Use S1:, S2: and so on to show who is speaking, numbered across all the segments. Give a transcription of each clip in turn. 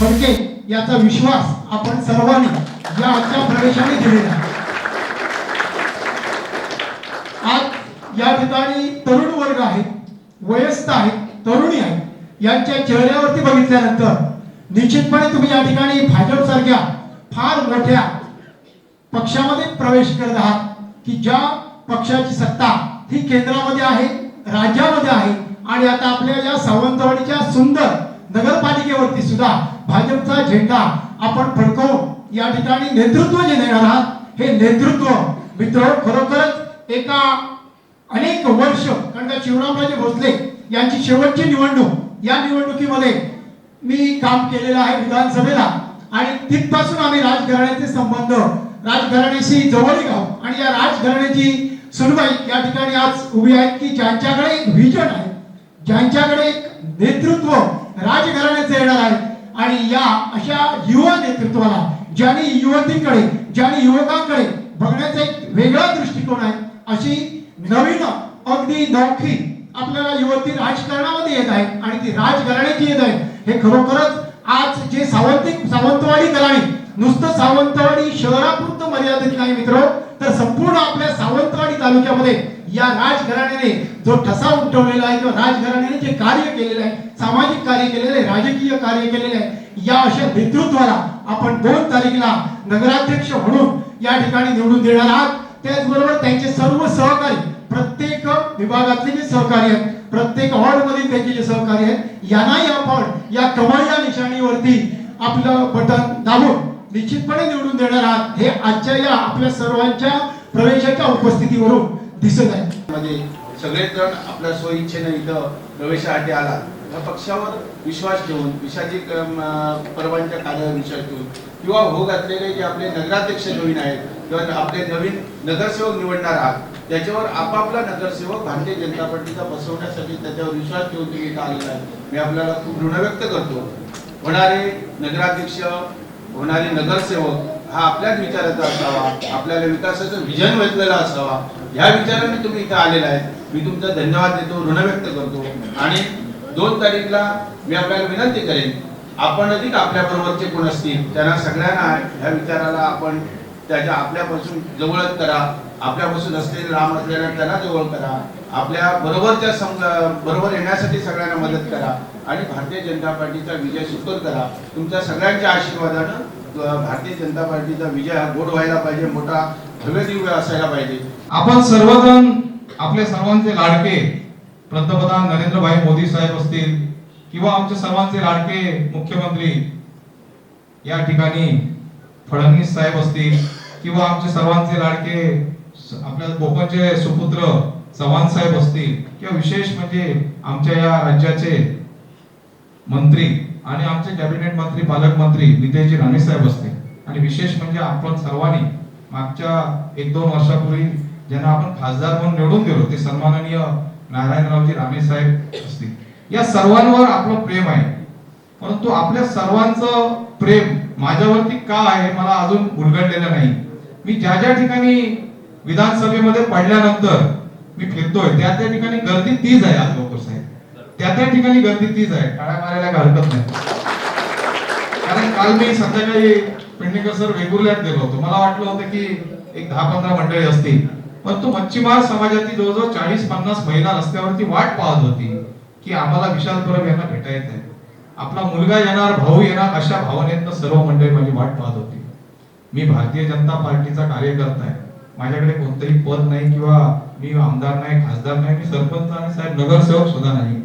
S1: फडके याचा विश्वास आपण सर्वांनी या आजच्या प्रवेशाने दिलेला आहे. आज या ठिकाणी तरुण वर्ग आहे वयस्क आहेत तरुणी आहेत यांच्या चेहऱ्यावरती बघितल्यानंतर निश्चितपणे तुम्ही या ठिकाणी भाजप सारख्या फार मोठ्या पक्षामध्ये प्रवेश करत आहात की ज्या पक्षाची सत्ता ही केंद्रामध्ये आहे राज्यामध्ये आहे आणि आता आपल्या या सावंतवाडीच्या सुंदर नगरपालिकेवरती सुद्धा भाजपचा झेंडा आपण फडकवून या ठिकाणी नेतृत्व जे देणार आहात हे नेतृत्व मित्र खरोखरच एका अनेक वर्ष कारण का शिवरामराजे भोसले यांची शेवटची निवडणूक या निवडणुकीमध्ये मी काम केलेलं आहे विधानसभेला आणि तिथपासून आम्ही राजघराण्याचे संबंध राजघराण्याशी जवळ आहोत. आणि या राजघराण्याची सुनवाई या ठिकाणी आज उभी आहे की ज्यांच्याकडे एक व्हिजन आहे ज्यांच्याकडे एक नेतृत्व राजघराण्याचं येणार आहे आणि या अशा युवा नेतृत्वाला ज्यांनी युवतींकडे ज्यांनी युवकांकडे बघण्याचा एक वेगळा दृष्टिकोन आहे अशी नवीन अगदी नौखी आपल्याला युवती राजकारणामध्ये येत आहे आणि ती राजघराण्याची येत आहे. हे खरोखरच आज जे सावंतिक सावंतवाडी कराणी नुसतं सावंतवाडी शहरापुरतं मर्यादित नाही मित्र. तर संपूर्ण आपल्या सावंतवाडी तालुक्यामध्ये या राजघराण्याने जो ठसा उमटवलेला आहे किंवा राजघराण्याने जे कार्य केलेलं आहे सामाजिक कार्य केलेलं आहे राजकीय कार्य केलेलं आहे या अशा नेतृत्वाला आपण दोन तारीखला नगराध्यक्ष म्हणून या ठिकाणी निवडून देणार आहात. त्याचबरोबर त्यांचे सर्व सहकारी प्रत्येक विभागातले जे सहकारी आहेत प्रत्येक वॉर्ड त्यांचे जे सहकारी आहेत यांनाही आपण या कमळच्या या निशाणीवरती आपलं बटन दाबून निश्चितपणे निवडून देणार आहात. हे आजच्या या आपल्या सर्वांच्या प्रवेशाच्या उपस्थितीवरून दिसत आहे.
S2: म्हणजे सगळेच जण आपल्या स्वइच्छेने इथं प्रवेशासाठी आला या पक्षावर विश्वास ठेवून विषाची परवानच्या कार्यावर विश्वास ठेवून किंवा हो घातलेले जे आपले नगराध्यक्ष नवीन आहेत किंवा आपले नवीन नगरसेवक निवडणार आहात त्याच्यावर आपापला नगरसेवक भारतीय जनता पार्टीचा बसवण्यासाठी त्याच्यावर विश्वास ठेवून तुम्ही इथं आलेला आहे मी आपल्याला खूप ऋण व्यक्त करतो. होणारे नगराध्यक्ष होणारे नगरसेवक हा आपल्याच विचाराचा असावा आपल्याला विकासाचं विजन वेचलेला असावा ह्या विचाराने तुम्ही इथं आलेला आहे. मी तुमचा धन्यवाद देतो ऋण व्यक्त करतो आणि दोन तारीखला मी आपल्याला विनंती करेन आपण अधिक आपल्या बरोबरचे कोण असतील त्यांना सगळ्यांना ह्या विचाराला आपण त्याच्या आपल्यापासून जवळच करा आपल्यापासून असलेले लांब असलेल्या त्यांना जवळ करा आपल्या बरोबरच्या समजा बरोबर येण्यासाठी सगळ्यांना मदत करा आणि भारतीय जनता पार्टीचा विजय सुकर करा. तुमच्या सगळ्यांच्या आशीर्वादानं भारतीय जनता पार्टीचा विजय हा गोड व्हायला पाहिजे मोठा भव्य दिव्य असायला पाहिजे.
S3: आपण सर्वजण आपले सर्वांचे लाडके पंतप्रधान नरेंद्रभाई मोदी साहेब असतील किंवा आमचे सर्वांचे लाडके मुख्यमंत्री या ठिकाणी फडणवीस साहेब असतील किंवा आमचे सर्वांचे लाडके आपल्या कोकणचे सुपुत्र चव्हाण साहेब असतील किंवा विशेष म्हणजे आमच्या या राज्याचे मंत्री आणि आमचे कॅबिनेट मंत्री पालकमंत्री नितेशजी राणे साहेब असते आणि विशेष म्हणजे आपण सर्वांनी मागच्या एक दोन वर्षापूर्वी ज्यांना आपण खासदार म्हणून निवडून गेलो ते सन्माननीय नारायणरावजी राणे साहेब असतील. या सर्वांवर आपलं प्रेम आहे. परंतु आपल्या सर्वांचं प्रेम माझ्यावरती का आहे मला अजून उलगडलेलं नाही. मी ज्या ज्या ठिकाणी विधानसभेमध्ये पडल्यानंतर मी फिरतोय त्या त्या ठिकाणी गर्दी तीच आहे आज लोक साहेब त्या त्या ठिकाणी गर्दी तीच आहे. टाळ्या मारायला हरकत नाही. कारण काल मी संध्याकाळी पेडणेकर सर वेगुर्ल्यात गेलो होतो. मला वाटलं होतं की एक दहा पंधरा मंडळी असतील. पण तो मच्छीमार समाजातील जवळजवळ चाळीस पन्नास महिला रस्त्यावरती वाट पाहत होती की आम्हाला विशाल परब यांना भेटायचं आहे. आपला मुलगा येणार भाऊ येणार अशा भावनेतनं सर्व मंडळी माझी वाट पाहत होती. मी भारतीय जनता पार्टीचा कार्यकर्ता आहे. माझ्याकडे कोणतंही पद नाही किंवा मी आमदार नाही खासदार नाही मी सरपंच आणि साहेब नगरसेवक सुद्धा नाही.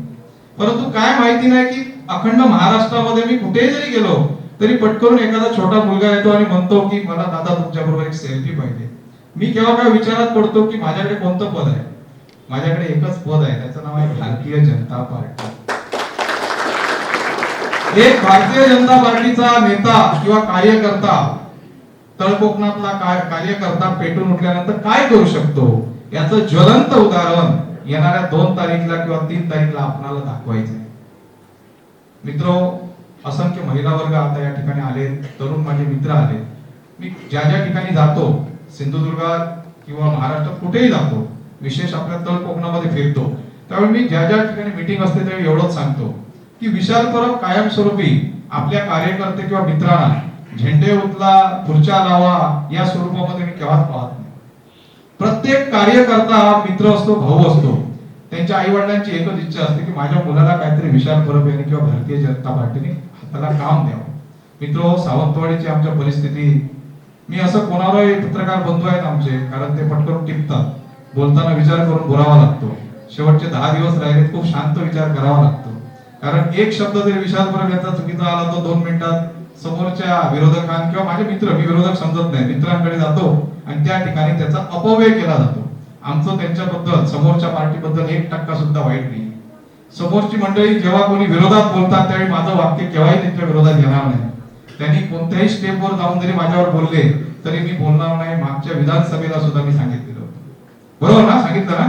S3: परंतु काय माहिती नाही की अखंड महाराष्ट्रामध्ये मी कुठेही जरी गेलो तरी पटकरून एखादा छोटा मुलगा येतो आणि म्हणतो की मला दादा तुमच्या बरोबर एक सेल्फी पाहिजे. मी केव्हा काय विचारात पडतो की माझ्याकडे कोणतं पद आहे? माझ्याकडे एकच पद आहे त्याचं नाव आहे भारतीय जनता पार्टी. एक भारतीय जनता पार्टीचा नेता किंवा कार्यकर्ता तळकोकणातला कार्यकर्ता पेटून उठल्यानंतर काय करू शकतो? याचं ज्वलंत उदाहरण येणाऱ्या दोन तारीखला किंवा तीन तारीखला आपणाला दाखवायचं मित्र असंख्य महिला वर्ग आता या ठिकाणी आले तरुण माझे मित्र आले. मी ज्या ज्या ठिकाणी जातो सिंधुदुर्गात किंवा महाराष्ट्रात कुठेही जातो विशेष आपल्या तळ कोकणामध्ये फिरतो त्यावेळी मी ज्या ज्या ठिकाणी मिटिंग असते त्यावेळी एवढंच सांगतो की विशाल परब कायमस्वरूपी आपल्या कार्यकर्ते किंवा मित्रांना झेंडे उतला खुर्च्या लावा या स्वरूपामध्ये मी केव्हाच पाहत नाही. प्रत्येक कार्यकर्ता हा मित्र असतो भाऊ असतो. त्यांच्या आई वडिलांची एकच इच्छा असते की माझ्या मुलाला काहीतरी विशाल परब यांनी किंवा भारतीय जनता पार्टीने हाताला काम द्यावं. मित्र हो, सावंतवाडीची आमच्या परिस्थिती. मी असं कोणालाही पत्रकार बंधू आहेत आमचे कारण ते पटकन टिपतात. बोलताना विचार करून बोलावा लागतो. शेवटचे दहा दिवस राहिले खूप शांत विचार करावा लागतो. कारण एक शब्द जरी विशाल परब यांचा चुकीचा आला तो दोन मिनिटात समोरच्या विरोधकां किंवा माझे मित्र मी विरोधक समजत नाही. मित्रांकडे जातो आणि त्या ठिकाणी त्याचा अपव्यय केला जातो. आमचं त्यांच्याबद्दल समोरच्या पार्टीबद्दल एक टक्का सुद्धा वाईट नाही. समोरची मंडळी जेव्हा कोणी विरोधात बोलतात त्यावेळी माझं वाक्य केव्हाही त्यांच्या विरोधात येणार नाही. त्यांनी कोणत्याही स्टेपवर जाऊन जरी माझ्यावर बोलले तरी मी बोलणार नाही. मागच्या विधानसभेला सुद्धा मी सांगितलेलं होतं. बरोबर ना? सांगितलं ना?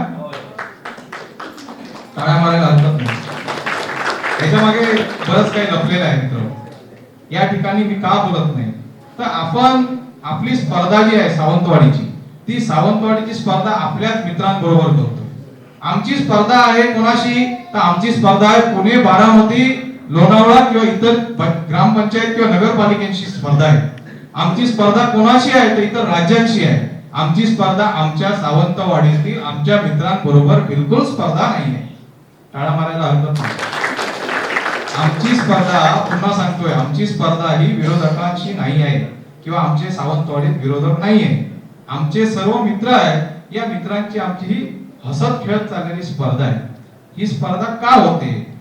S3: टाळ्या मारायला हरकत नाही. त्याच्यामागे बरंच काही लपलेलं आहे मित्र या ठिकाणी मी का बोलत नाही? तर आपण आपली स्पर्धा जी आहे सावंतवाडीची ती सावंतवाडीची स्पर्धा आपल्याच मित्रांबरोबर करतो आमची स्पर्धा आहे कोणाशी? तर आमची स्पर्धा आहे पुणे बारामती लोणावळा किंवा इतर ग्रामपंचायत किंवा नगरपालिकेची स्पर्धा आहे. आमची स्पर्धा कोणाशी आहे? तर इतर राज्यांशी आहे. आमची स्पर्धा आमच्या सावंतवाडीतील आमच्या मित्रांबरोबर बिलकुल स्पर्धा नाही आहे. टाळा मारायला हरकत नाही. आमची स्पर्धा पुन्हा सांगतोय आमची स्पर्धा ही विरोधकांशी नाही आहे. किंवा आमचे सावंतवाडीत विरोधक नाहीये. आमचे सर्व मित्र आहेत. या मित्रांची आमची ही हसत खेळत चाललेली स्पर्धा आहे. ही स्पर्धा का होते?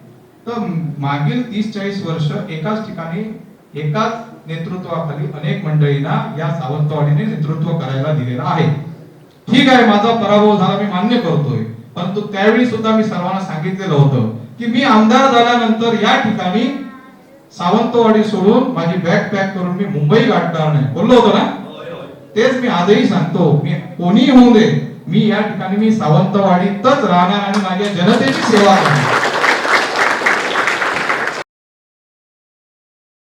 S3: तर मागील तीस चाळीस वर्ष एकाच ठिकाणी एकाच नेतृत्वाखाली अनेक मंडळींना या सावंतवाडीने नेतृत्व करायला दिलेलं आहे. ठीक आहे माझा पराभव झाला मी मान्य करतोय. परंतु त्यावेळी सुद्धा मी सर्वांना सांगितलेलं होतं की मी आमदार झाल्यानंतर या ठिकाणी सावंतवाडी सोडून माझी बॅग पॅक करून मी मुंबई गाठणार नाही. बोललो होतो ना? तेच मी आजही सांगतो. मी कोणी होऊ दे. मी या ठिकाणी मी सावंतवाडीतच राहणार आणि माझ्या जनतेची सेवा करणार.